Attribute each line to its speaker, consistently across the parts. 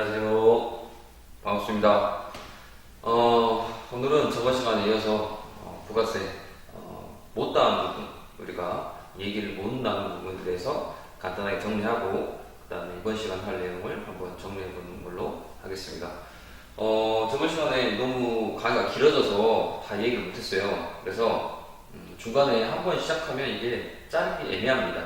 Speaker 1: 안녕하세요. 반갑습니다. 어, 오늘은 저번 시간에 이어서 어, 부가세 어, 못다한 부분 우리가 얘기를 못 나눈 부분에 대해서 간단하게 정리하고 그 다음에 이번 시간 할 내용을 한번 정리해 보는 걸로 하겠습니다. 어, 저번 시간에 너무 강의가 길어져서 다 얘기를 못했어요. 그래서 음, 중간에 한 번 시작하면 이게 자르기 애매합니다.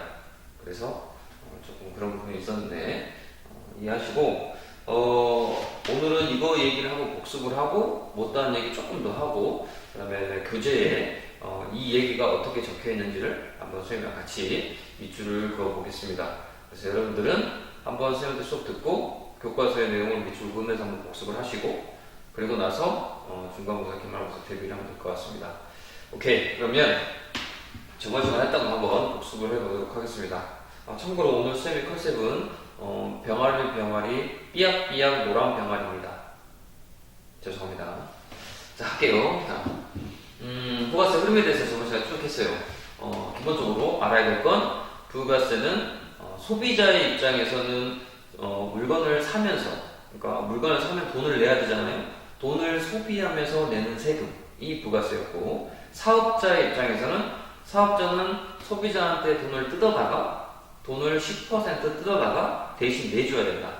Speaker 1: 그래서 어, 조금 그런 부분이 있었는데 어, 이해하시고 어, 오늘은 이거 얘기를 하고 복습을 하고 못다한 얘기 조금 더 하고 그 다음에 교재에 어, 이 얘기가 어떻게 적혀 있는지를 한번 선생님이랑 같이 밑줄을 그어 보겠습니다. 그래서 여러분들은 한번 선생님들 수업 듣고 교과서의 내용을 밑줄 그으면서 한번 복습을 하시고 그리고 나서 어, 중간고사 기말고사 대비를 하면 될 것 같습니다. 오케이 그러면 시간에 했던 거 한번 복습을 해보도록 하겠습니다. 아, 참고로 오늘 쌤의 컨셉은 어, 병아리 병아리 삐약삐약 노란 병아리입니다. 죄송합니다. 자 할게요. 자, 음, 부가세 흐름에 대해서 저번 시간에 쭉 했어요. 어, 기본적으로 알아야 될 건 부가세는 어, 소비자의 입장에서는 어, 물건을 사면서 그러니까 물건을 사면 돈을 내야 되잖아요. 돈을 소비하면서 내는 세금이 부가세였고 사업자의 입장에서는 사업자는 소비자한테 돈을 뜯어다가 돈을 10% 뜯어다가 대신 내줘야 된다.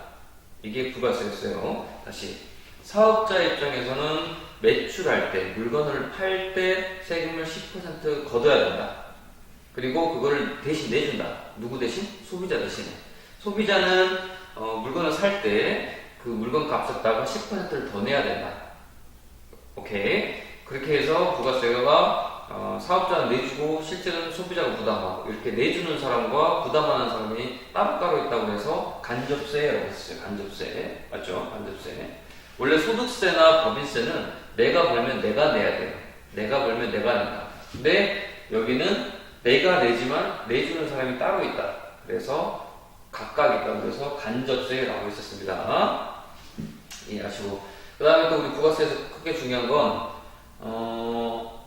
Speaker 1: 이게 부가세였어요. 다시 사업자 입장에서는 매출할 때 물건을 팔 때 세금을 10% 걷어야 된다. 그리고 그걸 대신 내준다. 누구 대신? 소비자 대신에. 소비자는 어, 물건을 살 때 그 물건 값에다가 10%를 더 내야 된다. 오케이. 그렇게 해서 부가세가 어, 사업자는 내주고 실제는 소비자가 부담하고 이렇게 내주는 사람과 부담하는 사람이 따로따로 있다고 해서 간접세라고 했어요. 간접세. 맞죠? 간접세. 원래 소득세나 법인세는 내가 벌면 내가 내야 돼요. 내가 벌면 내가 낸다. 근데 여기는 내가 내지만 내주는 사람이 따로 있다. 그래서 각각 있다고 해서 간접세라고 했었습니다. 이해하시고. 그 다음에 또 우리 부가세에서 크게 중요한 건, 어,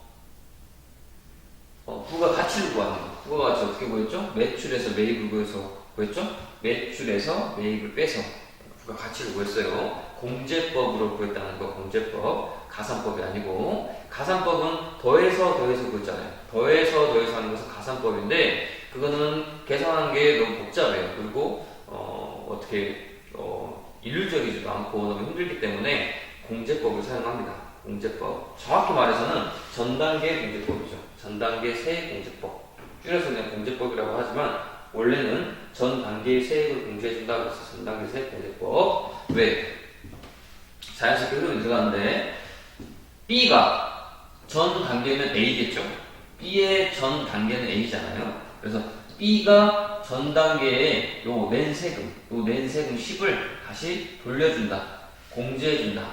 Speaker 1: 어, 부가 가치를 구하는 거. 부가 가치 어떻게 보였죠? 매출에서 매입을 구해서 구했죠? 매출에서 매입을 빼서 부가 가치를 구했어요. 공제법으로 구했다는 거, 공제법. 가산법이 아니고, 가산법은 더해서 더해서 구했잖아요. 더해서 더해서 하는 것은 가산법인데, 그거는 계산하는 게 너무 복잡해요. 그리고, 어, 어떻게, 어, 일률적이지도 않고 너무 힘들기 때문에 공제법을 사용합니다. 공제법. 정확히 말해서는 전 단계 공제법이죠. 전 단계 세액 공제법. 줄여서 그냥 공제법이라고 하지만 원래는 전 단계의 세액을 공제해준다 그래서 전 단계 세액 공제법. 왜? 자연스럽게 흐름이 들어가는데 B가 전 단계는 A겠죠. B의 전 단계는 A잖아요. 그래서 B가 전 단계에 요 낸 세금, 요 낸 세금 10을 다시 돌려준다. 공제해준다.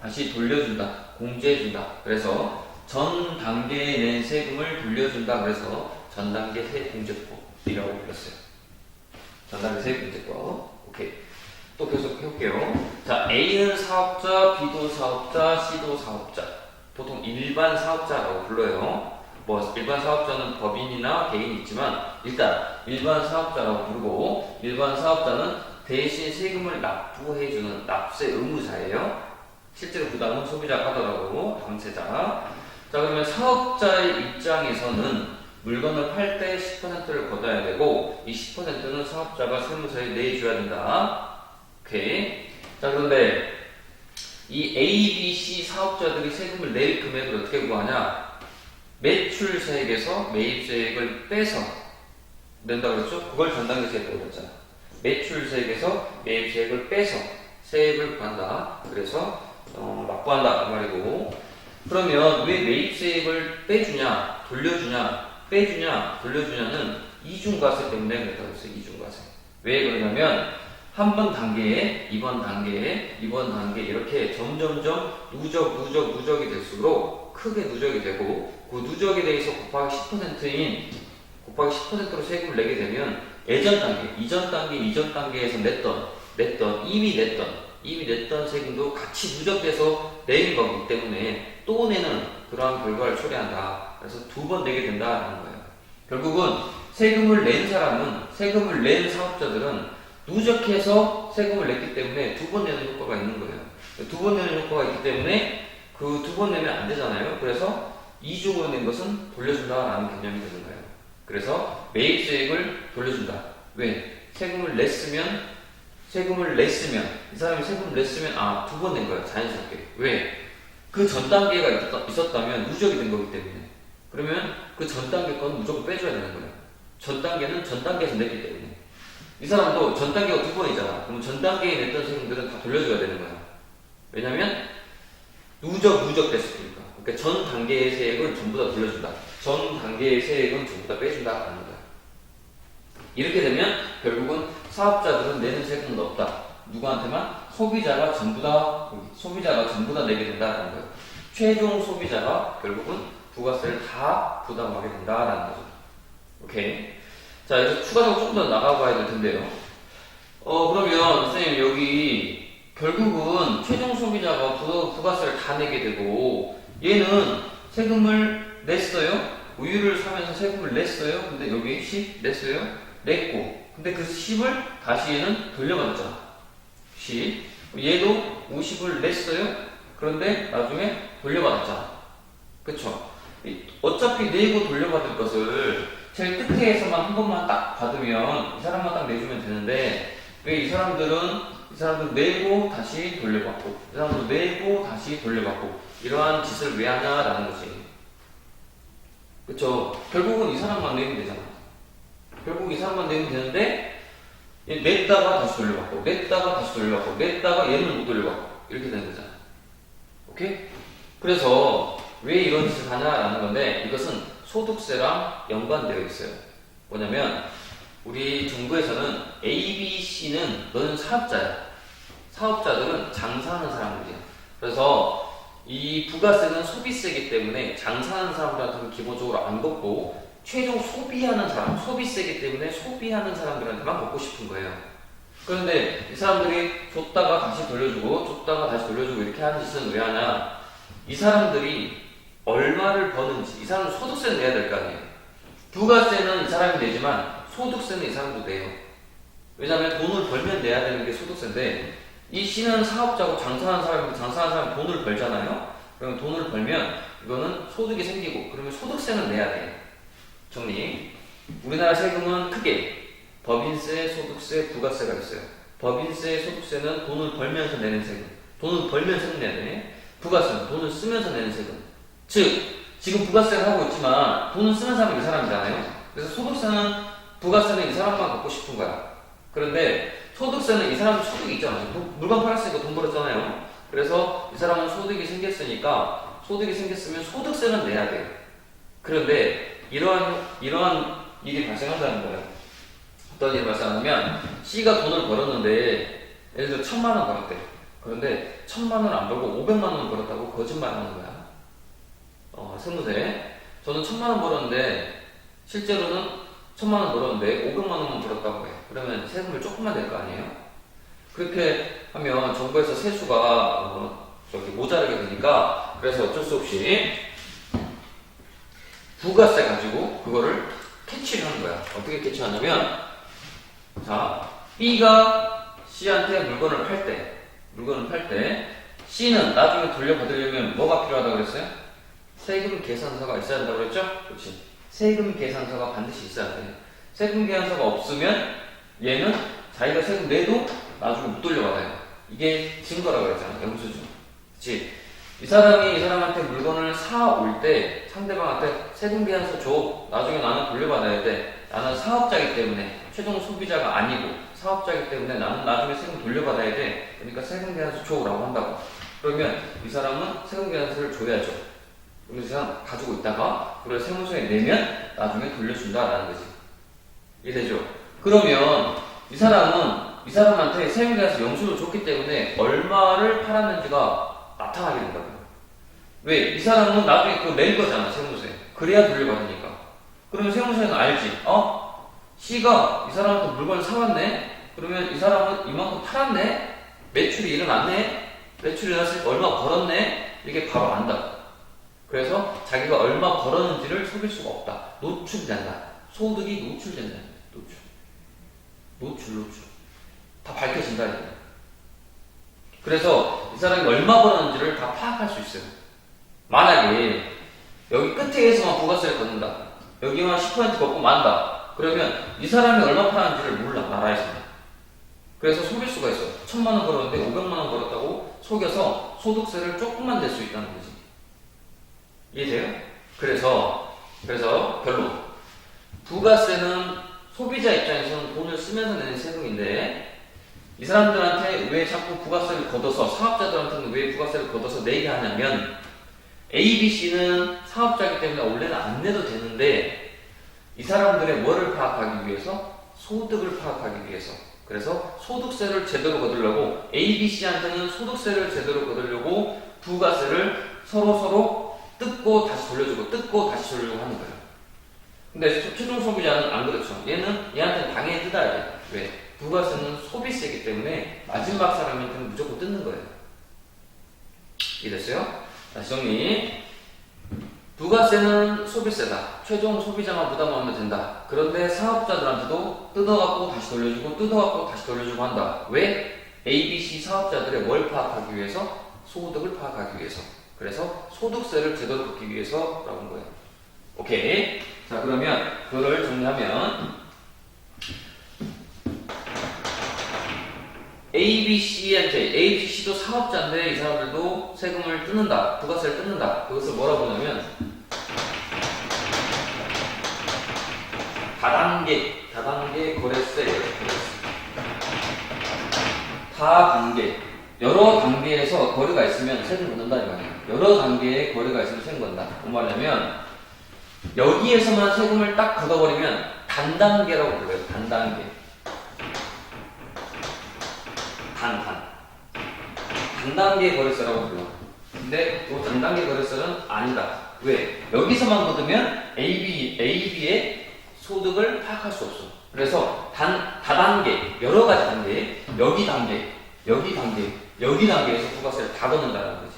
Speaker 1: 다시 돌려준다. 공제해준다. 그래서 전 단계에 낸 세금을 돌려준다. 그래서 전 단계 세금제법이라고 불렀어요. 전 단계 세금제법. 오케이. 또 계속 해볼게요. 자, A는 사업자, B도 사업자, C도 사업자. 보통 일반 사업자라고 불러요. 뭐 일반 사업자는 법인이나 개인이 있지만 일단 일반 사업자라고 부르고 일반 사업자는 대신 세금을 납부해주는 납세 의무자예요. 실제로 부담은 소비자가 하더라고 당세자. 자 그러면 사업자의 입장에서는 물건을 팔 때 10%를 걷어야 되고 이 10%는 사업자가 세무서에 내줘야 된다. 오케이. 자 그런데 이 A, B, C 사업자들이 세금을 낼 금액을 어떻게 구하냐? 매출세액에서 매입세액을 빼서 낸다 그랬죠? 그걸 전당계 세액이라고 그랬잖아. 매출세액에서 매입세액을 빼서 세액을 구한다. 그래서 어, 납부한다 그 말이고. 그러면 왜 매입세액을 빼주냐, 돌려주냐, 빼주냐, 돌려주냐는 이중과세 때문에 그랬다고 했어요. 이중과세. 왜 그러냐면 한 번 단계에, 이번 단계에, 이번 단계 이렇게 점점점 누적, 누적, 누적이 될수록 크게 누적이 되고 그 누적에 대해서 곱하기 10%인 곱하기 10%로 세금을 내게 되면 예전 단계, 이전 단계, 이전 단계에서 냈던, 냈던, 이미 냈던, 이미 냈던 세금도 같이 누적돼서 내는 거기 때문에 또 내는 그러한 결과를 초래한다. 그래서 두 번 내게 된다는 거예요. 결국은 세금을 낸 사람은, 세금을 낸 사업자들은 누적해서 세금을 냈기 때문에 두 번 내는 효과가 있는 거예요. 두 번 내는 효과가 있기 때문에 그 두 번 내면 안 되잖아요. 그래서 이중으로 낸 것은 돌려준다라는 개념이 되는 거예요. 그래서 매입수익을 돌려준다. 왜? 세금을 냈으면 세금을 냈으면 이 사람이 세금을 냈으면 아 두 번 낸 거야 자연스럽게 왜? 그 전 단계가 있었다, 있었다면 누적이 된 거기 때문에 그러면 그 전 단계 거는 무조건 빼줘야 되는 거예요. 전 단계는 전 단계에서 냈기 때문에 이 사람도 전 단계가 두 번이잖아. 그럼 전 단계에 냈던 세금들은 다 돌려줘야 되는 거야. 왜냐면 누적 누적 됐으니까. 그러니까 전 단계의 세액은 전부 다 돌려준다. 전 단계의 세액은 전부 다 빼준다라는 거야. 이렇게 되면 결국은 사업자들은 내는 세금은 없다. 누구한테만 소비자가 전부 다 소비자가 전부 다 내게 된다라는 거예요. 최종 소비자가 결국은 부가세를 다 부담하게 된다라는 거죠. 오케이. 자, 이제 추가적으로 조금 더 나가봐야 될 텐데요. 어, 그러면 선생님 여기 결국은 최종 소비자가 부, 부가세를 다 내게 되고 얘는 세금을 냈어요. 우유를 사면서 세금을 냈어요. 근데 여기 10 냈어요. 냈고. 근데 그 10을 다시 얘는 돌려받았잖아. 10. 얘도 50을 냈어요. 그런데 나중에 돌려받았잖아. 그쵸? 이- 어차피 내고 돌려받을 것을 제일 끝에서만 한 번만 딱 받으면 이 사람만 딱 내주면 되는데 왜 이 사람들은 이 사람들 내고 다시 돌려받고 이 사람들 내고 다시 돌려받고 이러한 짓을 왜 하냐라는 거지. 그쵸? 결국은 이 사람만 내면 되잖아. 결국 이 사람만 내면 되는데 얘 냈다가 다시 돌려받고 냈다가 다시 돌려받고 냈다가 얘는 못 돌려받고 이렇게 되는 거잖아. 오케이? 그래서 왜 이런 짓을 하냐라는 건데 이것은 소득세랑 연관되어 있어요. 뭐냐면 우리 정부에서는 A, B, C는 너는 사업자야. 사업자들은 장사하는 사람들이야. 그래서 이 부가세는 소비세이기 때문에 장사하는 사람들한테는 기본적으로 안 걷고 최종 소비하는 사람, 소비세이기 때문에 소비하는 사람들한테만 걷고 싶은 거예요. 그런데 이 사람들이 줬다가 다시 돌려주고 줬다가 다시 돌려주고 이렇게 하는 짓은 왜 하냐? 이 사람들이 얼마를 버는지 이 사람은 소득세는 내야 될 거 아니에요. 부가세는 이 사람이 내지만 소득세는 이 사람도 내요. 왜냐하면 돈을 벌면 내야 되는 게 소득세인데 이 씨는 사업자고 장사하는 사람이 장사하는 사람이 돈을 벌잖아요. 그러면 돈을 벌면 이거는 소득이 생기고 그러면 소득세는 내야 돼요. 정리. 우리나라 세금은 크게 법인세, 소득세, 부가세가 있어요. 법인세, 소득세는 돈을 벌면서 내는 세금. 돈을 벌면서 내야 돼. 부가세는 돈을 쓰면서 내는 세금. 즉, 지금 부가세를 하고 있지만 돈을 쓰는 사람은 이 사람이잖아요. 그래서 소득세는 부가세는 이 사람만 갖고 싶은 거야. 그런데 소득세는 이 사람 소득이 있잖아요. 돈- 물건 팔았으니까 돈 벌었잖아요. 그래서 이 사람은 소득이 생겼으니까 소득이 생겼으면 소득세는 내야 돼요. 그런데 이러한 이러한 일이 발생한다는 거예요. 어떤 일이 발생하냐면 C가 돈을 벌었는데 예를 들어 천만 원 벌었대. 그런데 천만 원 안 벌고 오백만 원 벌었다고 거짓말 하는 거야. 어, 세무세. 저는 천만 원 벌었는데 실제로는 천만 원 벌었는데 오백만 원만 벌었다고 해. 그러면 세금을 조금만 낼 거 아니에요? 그렇게 하면 정부에서 세수가 어, 저기 모자르게 되니까 그래서 어쩔 수 없이 부가세 가지고 그거를 캐치를 하는 거야. 어떻게 캐치하냐면 자 B가 C한테 물건을 팔 때 물건을 팔 때 C는 나중에 돌려받으려면 뭐가 필요하다고 그랬어요? 세금 계산서가 있어야 한다고 그랬죠? 그렇지. 세금 계산서가 반드시 있어야 돼. 세금 계산서가 없으면 얘는 자기가 세금 내도 나중에 못 돌려받아요. 이게 증거라고 그랬잖아. 영수증. 그치? 이 사람이 이 사람한테 물건을 사올 때 상대방한테 세금 계산서 줘. 나중에 나는 돌려받아야 돼. 나는 사업자이기 때문에 최종 소비자가 아니고 사업자이기 때문에 나는 나중에 세금 돌려받아야 돼. 그러니까 세금 계산서 줘라고 한다고. 그러면 이 사람은 세금 계산서를 줘야죠. 사람 가지고 있다가 그걸 세무서에 내면 나중에 돌려준다라는 거지. 이해되죠? 그러면 이 사람은 이 사람한테 세금 계산서 영수를 줬기 때문에 얼마를 팔았는지가 나타나게 된다고요. 왜? 이 사람은 나중에 그거 낼 거잖아, 세무서에. 그래야 돌려받으니까. 그러면 세무서에는 알지. 어? C가 이 사람한테 물건을 사왔네? 그러면 이 사람은 이만큼 팔았네? 매출이 일어났네? 매출이 일어났으니까 얼마 벌었네? 이게 바로 안다. 그래서 자기가 얼마 벌었는지를 속일 수가 없다. 노출된다. 소득이 노출된다. 노출. 노출, 노출. 다 밝혀진다. 그래서 이 사람이 얼마 벌었는지를 다 파악할 수 있어요. 만약에 여기 끝에서만 부가세를 걷는다. 여기만 10% 걷고 만다. 그러면 이 사람이 얼마 파는지를 몰라 나라에서는. 그래서 속일 수가 있어. 천만 원 벌었는데 500만 원 벌었다고 속여서 소득세를 조금만 낼 수 있다는 거지. 이해돼요? 그래서 그래서 결론. 부가세는 소비자 입장에서는 돈을 쓰면서 내는 세금인데 이 사람들한테 왜 자꾸 부가세를 걷어서 사업자들한테는 왜 부가세를 걷어서 내게 하냐면 A, B, C는 사업자이기 때문에 원래는 안 내도 되는데 이 사람들의 뭐를 파악하기 위해서 소득을 파악하기 위해서 그래서 소득세를 제대로 거두려고 A, B, C한테는 소득세를 제대로 거두려고 부가세를 서로 서로 뜯고 다시 돌려주고 뜯고 다시 돌려주고 하는 거예요. 근데 소- 최종 소비자는 안 그렇죠. 얘는 얘한테 당연히 뜯어야 돼. 왜? 부가세는 소비세이기 때문에 마지막 사람한테는 무조건 뜯는 거예요. 이해됐어요? 다시 정리. 부가세는 소비세다. 최종 소비자만 부담하면 된다. 그런데 사업자들한테도 뜯어갖고 다시 돌려주고 뜯어갖고 다시 돌려주고 한다. 왜? A, B, C 사업자들의 뭘 파악하기 위해서? 소득을 파악하기 위해서. 그래서 소득세를 제대로 걷기 위해서라고 한 거예요. 오케이. 자, 그러면 그거를 정리하면 A, B, C한테 A, B, C도 사업자인데 이 사람들도 세금을 뜯는다. 부가세를 뜯는다. 그것을 뭐라고 하냐면 다단계, 다단계 거래세. 다단계. 여러 단계에서 거래가 있으면 세금 걷는다 이 말이에요. 여러 단계의 거래가 있으면 세금 건다. 뭔 말이냐면 여기에서만 세금을 딱 걷어버리면 단단계라고 불러요. 단단계. 단, 단. 단단계 거래세라고 불러. 근데 이 단단계 거래세는 아니다. 왜? 여기서만 걷으면 AB, AB의 소득을 파악할 수 없어. 그래서 단, 다단계, 여러 가지 단계, 여기 단계, 여기 단계, 여기 단계에서 부가세를 다 걷는다는 거지.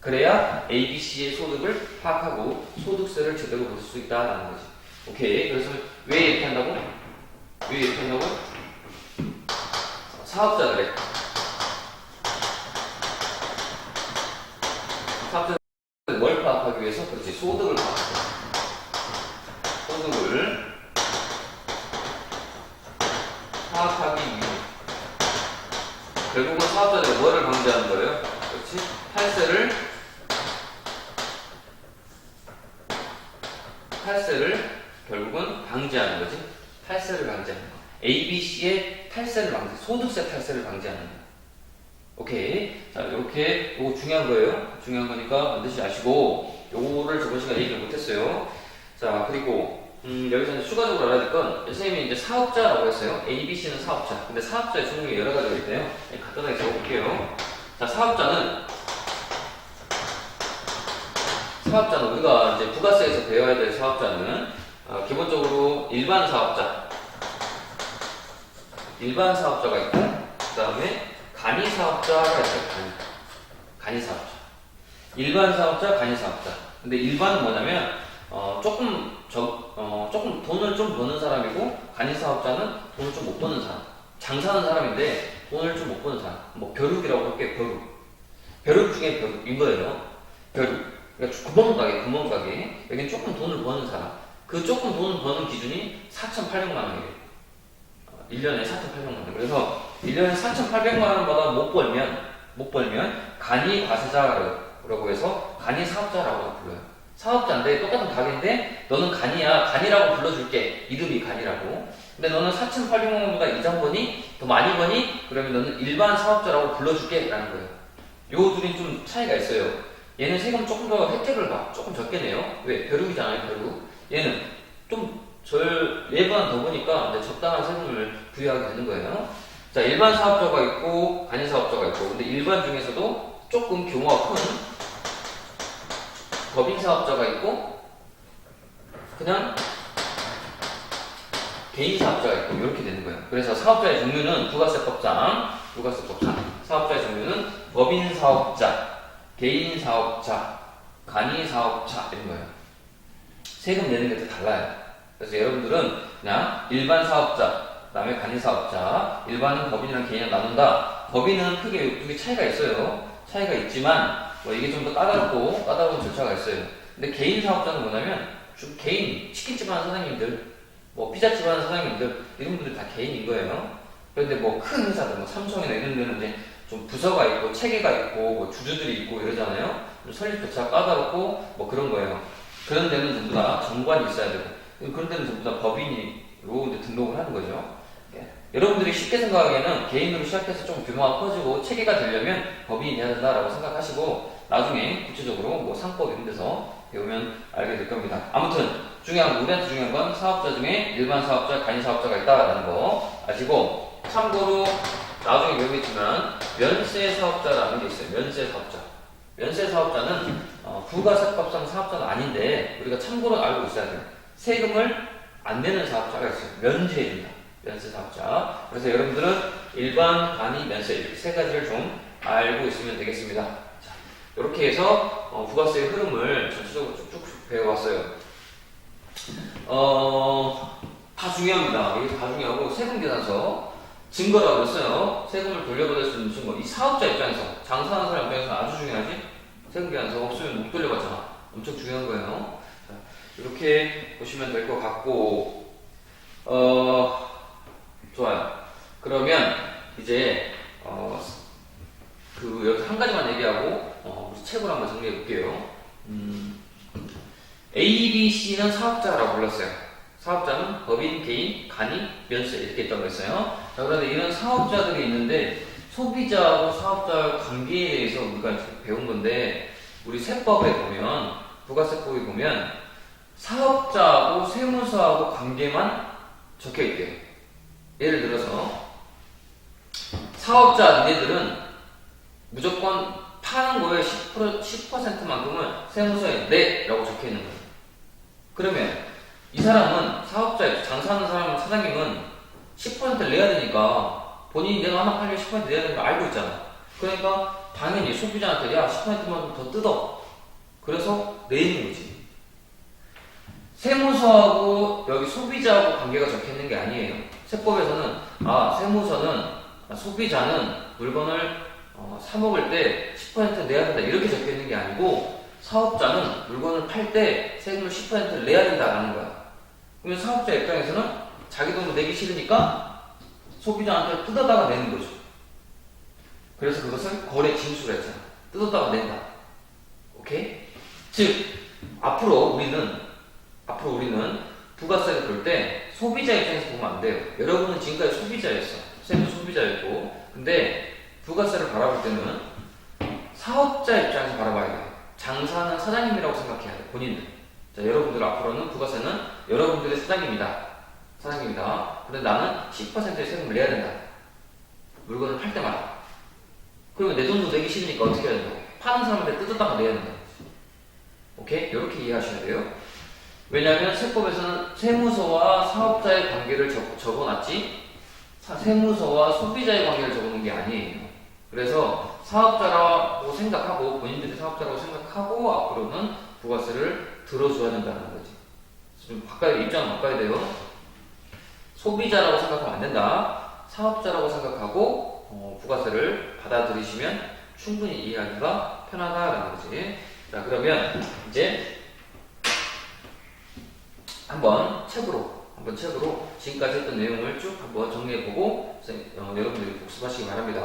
Speaker 1: 그래야 A, B, C의 소득을 파악하고 소득세를 제대로 걷을 수 있다라는 거지. 오케이. 그래서 왜 이렇게 한다고? 왜 이렇게 한다고? 사업자들의 사업자들 뭘 파악하기 위해서 그렇지 소득을 파악하고 소득을 파악하기 위해. 결국은 사업자들이 뭐를 방지하는 거예요? 그렇지? 탈세를 탈세를 결국은 방지하는 거지. 탈세를 방지하는 거. A, B, C의 탈세를 방지 소득세 탈세를 방지하는 거. 오케이. 자, 이렇게 요거 중요한 거예요. 중요한 거니까 반드시 아시고 요거를 저번 시간에 얘기를 못했어요. 자, 그리고 음, 여기서 이제 추가적으로 알아야 될 건 선생님이 이제 사업자라고 했어요. A, B, C는 사업자. 근데 사업자의 종류가 여러 가지가 있대요. 네, 간단하게 적어볼게요. 자, 사업자는 사업자는 우리가 이제 부가세에서 배워야 될 사업자는 어, 기본적으로 일반 사업자, 일반 사업자가 있고 그 다음에 간이 사업자가 있어요. 간이. 간이 사업자. 일반 사업자, 간이 사업자. 근데 일반은 뭐냐면 어, 조금 적, 어, 조금 돈을 좀 버는 사람이고 간이 사업자는 돈을 좀 못 버는 사람. 장사하는 사람인데 돈을 좀 못 버는 사람. 뭐 벼룩이라고 할게 벼룩. 벼룩 중에 벼룩인 거예요. 벼룩. 그러니까 구멍가게, 구멍가게. 여기는 조금 돈을 버는 사람. 그 조금 돈을 버는 기준이 4,800만 원이에요. 1년에 4,800만 원. 그래서 1년에 4,800만 원보다 못 벌면 못 벌면 간이 과세자 라고 해서 간이 사업자라고 불러요. 사업자인데 똑같은 가게인데 너는 간이야. 간이라고 불러줄게. 이름이 간이라고. 근데 너는 4,800만 원보다 이상 버니? 더 많이 버니? 그러면 너는 일반 사업자라고 불러줄게. 라는 거예요. 요 둘이 좀 차이가 있어요. 얘는 세금 조금 더 혜택을 봐. 조금 적게 내요. 왜? 벼룩이잖아요, 벼룩. 얘는 좀 절 얘보다 더 보니까 적당한 세금을 부여하게 되는 거예요. 자, 일반 사업자가 있고 간이 사업자가 있고, 근데 일반 중에서도 조금 규모가 큰 법인 사업자가 있고, 그냥 개인 사업자가 있고 이렇게 되는 거예요. 그래서 사업자의 종류는 부가세법상, 부가세법상 사업자의 종류는 법인 사업자, 개인 사업자, 간이 사업자 이런 거예요. 세금 내는 게 다 달라요. 그래서 여러분들은 그냥 일반 사업자, 그다음에 간이 사업자, 일반 법인이랑 개인을 나눈다. 법인은 크게 두개 차이가 있어요. 차이가 있지만 뭐 이게 좀 더 까다롭고 까다로운 절차가 있어요. 근데 개인 사업자는 뭐냐면 좀 개인 치킨집 하는 사장님들, 뭐 피자집 하는 사장님들 이런 분들 다 개인인 거예요. 그런데 뭐 큰 회사들, 뭐 삼성이나 이런 데는 이제 좀 부서가 있고 체계가 있고 뭐 주주들이 있고 이러잖아요. 좀 설립 절차가 까다롭고 뭐 그런 거예요. 그런 데는 전부 다 정관이 있어야 되고 그런 데는 전부 다 법인으로 등록을 하는 거죠. 예. 여러분들이 쉽게 생각하기에는 개인으로 시작해서 좀 규모가 커지고 체계가 되려면 법인이 돼야 된다라고 생각하시고 나중에 구체적으로 뭐 상법 이런 데서 배우면 알게 될 겁니다. 아무튼 중요한 거, 우리한테 중요한 건 사업자 중에 일반 사업자, 간이 사업자가 있다라는 거 아시고 참고로 나중에 배우겠지만 면세 사업자라는 게 있어요. 면세 사업자. 면세 사업자는 어, 부가세법상 사업자는 아닌데 우리가 참고로 알고 있어야 돼요. 세금을 안 내는 사업자가 있어요. 면제해준다. 면세 사업자. 그래서 여러분들은 일반, 간이, 면세 이렇게 세 가지를 좀 알고 있으면 되겠습니다. 자, 이렇게 해서 어, 부가세의 흐름을 전체적으로 쭉쭉 배워왔어요. 어, 다 중요합니다. 이게 다 중요하고 세금 계산서 증거라고 했어요. 세금을 돌려받을 수 있는 증거. 이 사업자 입장에서 장사하는 사람 입장에서 아주 중요하지. 세금 계산서 없으면 못 돌려받잖아. 엄청 중요한 거예요. 자, 이렇게 보시면 될 것 같고, 어, 좋아요. 그러면 이제 어, 그 여기서 한 가지만 얘기하고 어, 우리 책으로 한번 정리해 볼게요. 음, A, B, C는 사업자라고 불렀어요. 사업자는 법인, 개인, 간이, 면세 이렇게 있다고 했어요. 자, 그런데 이런 사업자들이 있는데 소비자하고 사업자의 관계에 대해서 우리가 배운 건데 우리 세법에 보면 부가세법에 보면 사업자하고 세무서하고 관계만 적혀 있대요. 예를 들어서 사업자 니네들은 무조건 파는 거에 10%, 10%만큼은 세무서에 내라고 적혀 있는 거예요. 그러면 이 사람은 사업자, 장사하는 사람, 사장님은 10%를 내야 되니까 본인이 내가 하나 팔면 10% 내야 되는 거 알고 있잖아. 그러니까 당연히 소비자한테 야 10%만 더 뜯어. 그래서 내는 거지. 세무서하고 여기 소비자하고 관계가 적혀 있는 게 아니에요. 세법에서는 아 세무서는 아, 소비자는 물건을 어, 사 먹을 때 10% 내야 된다 이렇게 적혀 있는 게 아니고 사업자는 물건을 팔 때 세금을 10%를 내야 된다라는 거야. 그러면 사업자 입장에서는 자기 돈을 내기 싫으니까 소비자한테 뜯어다가 내는 거죠. 그래서 그것을 거래 진술을 했잖아. 뜯었다가 낸다. 오케이? 즉 앞으로 우리는 앞으로 우리는 부가세를 볼 때 소비자 입장에서 보면 안 돼요. 여러분은 지금까지 소비자였어. 쌤도 소비자였고. 근데 부가세를 바라볼 때는 사업자 입장에서 바라봐야 돼요. 장사하는 사장님이라고 생각해야 돼. 본인은. 자, 여러분들 앞으로는 부가세는 여러분들의 사장님이다. 사장님이다. 근데 나는 10%의 세금을 내야 된다. 물건을 팔 때마다. 그러면 내 돈도 내기 싫으니까 어떻게 해야 된다? 파는 사람한테 뜯었다가 내야 된다. 오케이? 이렇게 이해하셔야 돼요. 왜냐하면 세법에서는 세무서와 사업자의 관계를 적, 적어놨지 사- 세무서와 소비자의 관계를 적어놓은 게 아니에요. 그래서 사업자라고 생각하고 본인들이 사업자라고 생각하고 앞으로는 부가세를 들어줘야 된다는 거지. 좀 바꿔야 입장을 바꿔야 돼요. 소비자라고 생각하면 안 된다. 사업자라고 생각하고 어, 부가세를 받아들이시면 충분히 이해하기가 편하다라는 거지. 자 그러면 이제 한번 책으로 한번 책으로 지금까지 했던 내용을 쭉 한번 정리해보고 어, 여러분들이 복습하시기 바랍니다.